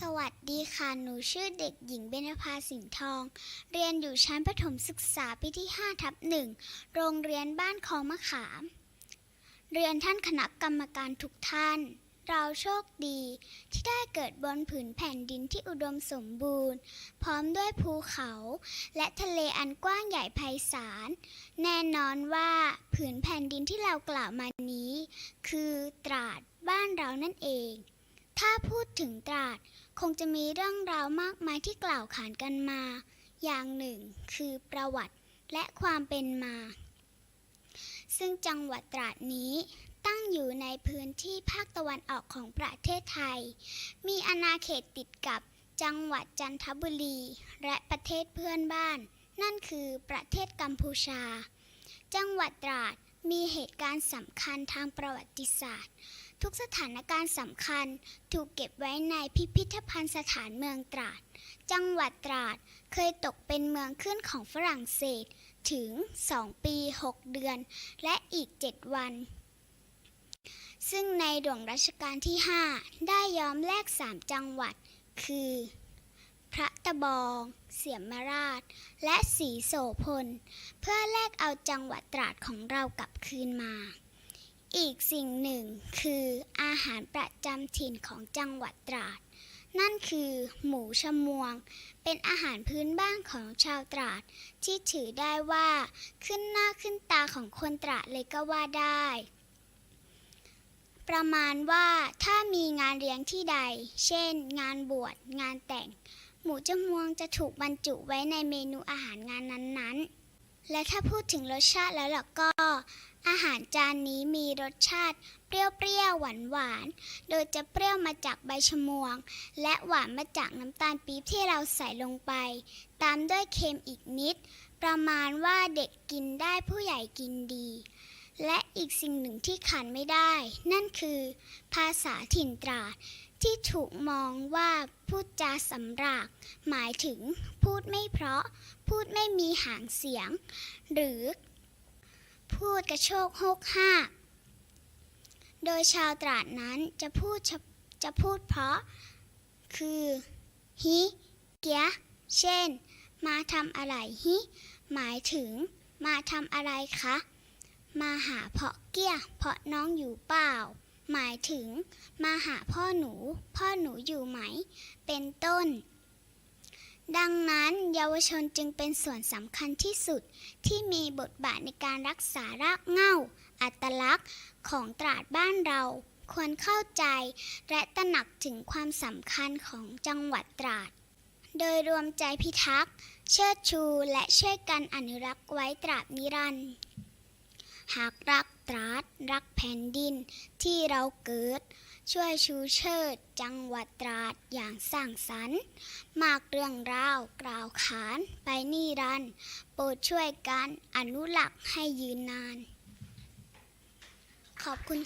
สวัสดีค่ะ หนูชื่อเด็กหญิงเบญพาสิงห์ทอง เรียนอยู่ชั้นประถมศึกษาปีที่5ทับหนึ่ง โรงเรียนบ้านคลองมะขาม เรียนท่านคณะกรรมการทุกท่าน เราโชคดีที่ได้เกิดบนผืนแผ่นดินที่อุดมสมบูรณ์ พร้อมด้วยภูเขา และทะเลอันกว้างใหญ่ไพศาล แน่นอนว่าผืนแผ่นดินที่เรากล่าวมานี้ คือตราดบ้านเรานั่นเอง ถ้าพูดถึงตราดคงจะมีเรื่องราวมากมายที่กล่าวขานกันมา อย่างหนึ่งคือประวัติและความเป็นมา ซึ่งจังหวัดตราดนี้ตั้งอยู่ในพื้นที่ภาคตะวันออกของประเทศไทย มีอาณาเขตติดกับจังหวัดจันทบุรี และประเทศเพื่อนบ้าน นั่นคือประเทศกัมพูชา จังหวัดตราด มีเหตุการณ์สำคัญทางประวัติศาสตร์ ทุกสถานการณ์สำคัญถูกเก็บไว้ในพิพิธภัณฑ์สถานเมืองตราด จังหวัดตราดเคยตกเป็นเมืองขึ้นของฝรั่งเศสถึง 2 ปี 6 เดือน และอีก 7 วัน ซึ่งในหลวงรัชกาลที่ 5 ได้ยอมแลก 3 จังหวัด คือ พระตะบอง เสียมราช และศรีโสพล เพื่อแลกเอาจังหวัดตราดของเรากลับคืนมา อีกสิ่งหนึ่งคืออาหารประจำถิ่นของจังหวัดตราด นั่นคือหมูชมวง เป็นอาหารพื้นบ้านของชาวตราด ที่ถือได้ว่าขึ้นหน้าขึ้นตาของคนตราดเลยก็ว่าได้ประมาณว่าถ้ามีงานเลี้ยงที่ใด เช่น งานบวช งานแต่ง หมูจมวงจะถูกบรรจุไว้ในเมนูอาหารงานนั้นๆ และถ้าพูดถึงรสชาติแล้วล่ะก็ อาหารจานนี้มีรสชาติเปรี้ยวๆหวานๆ โดยจะเปรี้ยวมาจากใบชะมวง และหวานมาจากน้ำตาลปี๊บที่เราใส่ลงไป ตามด้วยเค็มอีกนิด ประมาณว่าเด็กกินได้ผู้ใหญ่กินดี และอีกสิ่งหนึ่งที่ขาดไม่ได้ นั่นคือ ภาษาถิ่นตราด ที่ถูกมองว่าพูดจาสำราก หมายถึงพูดไม่เพราะ พูดไม่มีหางเสียง หรือ พูดกระโชกโฮกห้ากโดยชาวตราดนั้นจะพูดจะพูดเพราะ คือฮิเกียเช่น มาทำอะไรฮิหมายถึง มาทำอะไรคะ มาหาเพาะเกี้ยเพาะน้องอยู่เปล่า หมายถึง มาหาพ่อหนู พ่อหนูอยู่ไหม เป็นต้น ดังนั้นเยาวชนจึงเป็นส่วนสำคัญที่สุดที่มีบทบาทในการรักษารากเหง้า อัตลักษณ์ของตราดบ้านเราควรเข้าใจและตระหนักถึงความสำคัญของจังหวัดตราด โดยรวมใจพิทักษ์ เชิดชูและช่วยกันอนุรักษ์ไว้ตราบนิรันดร์ หากรัก ตราดรักแผ่นดินที่เราเกิด ช่วยชูเชิดจังหวัดตราดอย่างสร้างสรรค์ มากเรื่องราวกล่าวขานไปนิรันโปรดช่วยกันอนุรักษ์ให้ยืนนาน ขอบคุณค่ะ